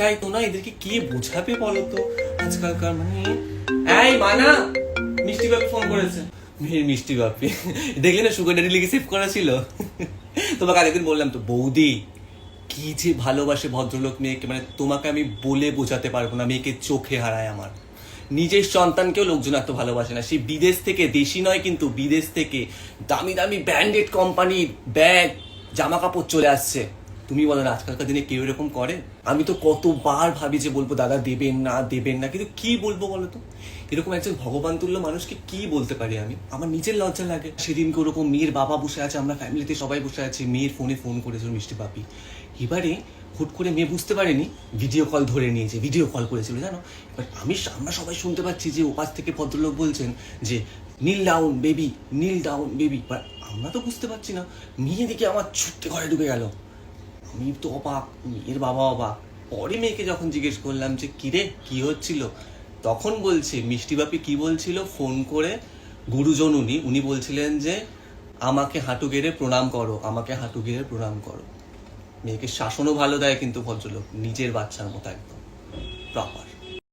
সেটাই তো না, এদেরকে কি বোঝাবে বলো তো আজকালকার মানে? এই মানা, মিষ্টি বাপি ফোন করেছে। মিষ্টি বাপি, দেখলে না সুগার ড্যাডি লিখে সেভ করা ছিল? তোমাকে আরেকদিন বললাম তো, বৌদি, কি যে ভালোবাসে ভদ্রলোক মেয়েকে মানে তোমাকে আমি বলে বোঝাতে পারব না, মেয়েকে চোখে হারায় আমার। নিজের সন্তানকেও লোকজন এত ভালোবাসে না, সে বিদেশ থেকে, দেশি নয় কিন্তু বিদেশ থেকে দামি দামি ব্র্যান্ডেড কোম্পানির ব্যাগ জামা কাপড় চলে আসছে। তুমি বলো আজকালকার দিনে কেউ এরকম করে? আমি তো কতবার ভাবি যে বলব, দাদা, দেবেন না দেবেন না। কিন্তু কি বলব বলো তো? এরকম একজন ভগবান তুল্য মানুষকে কি বলতে পারি আমি? আমার নিজের লজ্জা লাগে। সেদিনকে ওরকম মেয়ের বাবা বসে আছে, আমরা ফ্যামিলিতে সবাই বসে আছি, মেয়ের ফোনে ফোন করেছিল মিষ্টি পাপি। এবারে হুট করে মেয়ে বুঝতে পারেনি ভিডিও কল ধরে নিয়েছে ভিডিও কল করেছিল, জানো? এবার আমি আমরা সবাই শুনতে পাচ্ছি যে ওপাশ থেকে ভদ্রলোক বলছেন যে, kneel down baby kneel down baby আমরা তো বুঝতে পারছি না। মেয়ে দিকে আমার ছুটতে ঘরে ঢুকে গেল। আমি তো অবাক মেয়ের বাবা অবাক। পরে মেয়েকে যখন জিজ্ঞেস করলাম যে, কিরে, কি হচ্ছিল? তখন বলছে, মিষ্টি বাপি কি বলছিল? ফোন করে গুরুজন উনি উনি বলছিলেন যে, আমাকে হাঁটু গেড়ে প্রণাম করো, আমাকে হাঁটু গেড়ে প্রণাম করো। মেয়েকে শাসনও ভালো দেয় কিন্তু ভদ্রলোক, নিজের বাচ্চার মতো একদম প্রপার